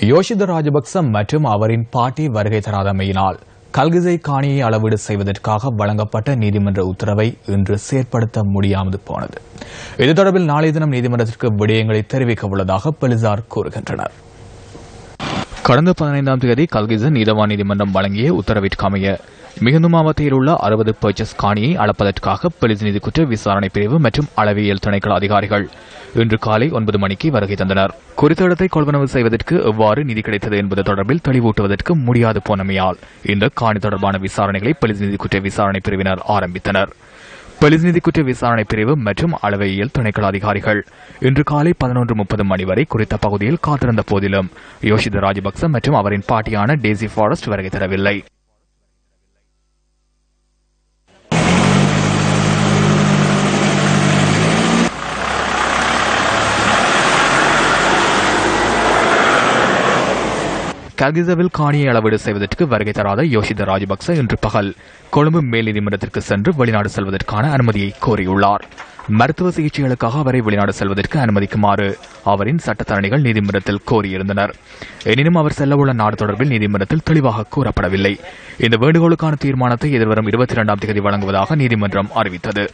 யோஷித ராஜபக்ச மற்றும் அவரின் பாட்டி வருகை தராதமையினால் கல்கிசை காணியை அளவீடு செய்வதற்காக வழங்கப்பட்ட நீதிமன்ற உத்தரவை இன்று செயற்படுத்த முடியாமல் போனது. இது தொடர்பில் நாளைய தினம் நீதிமன்றத்திற்கு விடயங்களை தெரிவிக்க உள்ளதாக போலீசார் கூறுகின்றனர். கடந்த பதினைந்தாம் தேதி கல்கிசன் நீதவான் நீதிமன்றம் வழங்கிய உத்தரவிற்கமைய. மிகுந்து மாவட்டத்தில் உள்ள அறுபது பர்ச்சஸ் காணியை அளப்பதற்காக போலீஸ் நிதி குற்ற விசாரணை பிரிவு மற்றும் அளவியல் திணைக்கள அதிகாரிகள் இன்று காலை ஒன்பது மணிக்கு வருகை தந்தனர். குறித்த இடத்தை கொள்வனவு செய்வதற்கு எவ்வாறு நிதி கிடைத்தது என்பது தொடர்பில் தெளிவூட்டுவதற்கு முடியாது போனமையால் இந்த காணி தொடர்பான விசாரணைகளை போலீஸ் நிதி குற்ற விசாரணை பிரிவினர் ஆரம்பித்தனர். போலீஸ் குற்ற விசாரணை பிரிவு மற்றும் அளவையியல் துணைக்கள அதிகாரிகள் இன்று காலை பதினொன்று முப்பது மணி வரை குறித்த பகுதியில் காத்திருந்த போதிலும் யோஷித ராஜபக்ச மற்றும் அவரின் பாட்டியான டேசி ஃபாரஸ்ட் வருகை தரவில்லை. கல்கிசவில் காணியை அளவீடு செய்வதற்கு வருகை தராத யோஷித ராஜபக்ச இன்று பகல் கொழும்பு மேல் நீதிமன்றத்திற்கு சென்று வெளிநாடு செல்வதற்கான அனுமதியை கோரியுள்ளார். மருத்துவ சிகிச்சைகளுக்காக அவரை வெளிநாடு செல்வதற்கு அனுமதிக்குமாறு அவரின் சட்டத்தரணிகள் நீதிமன்றத்தில் கோரியிருந்தனர். எனினும் அவர் செல்லவுள்ள நாடு தொடர்பில் நீதிமன்றத்தில் தெளிவாக கூறப்படவில்லை. இந்த வேண்டுகோளுக்கான தீர்மானத்தை எதிர்வரும் இருபத்தி இரண்டாம் தேதி வழங்குவதாக நீதிமன்றம் அறிவித்தது.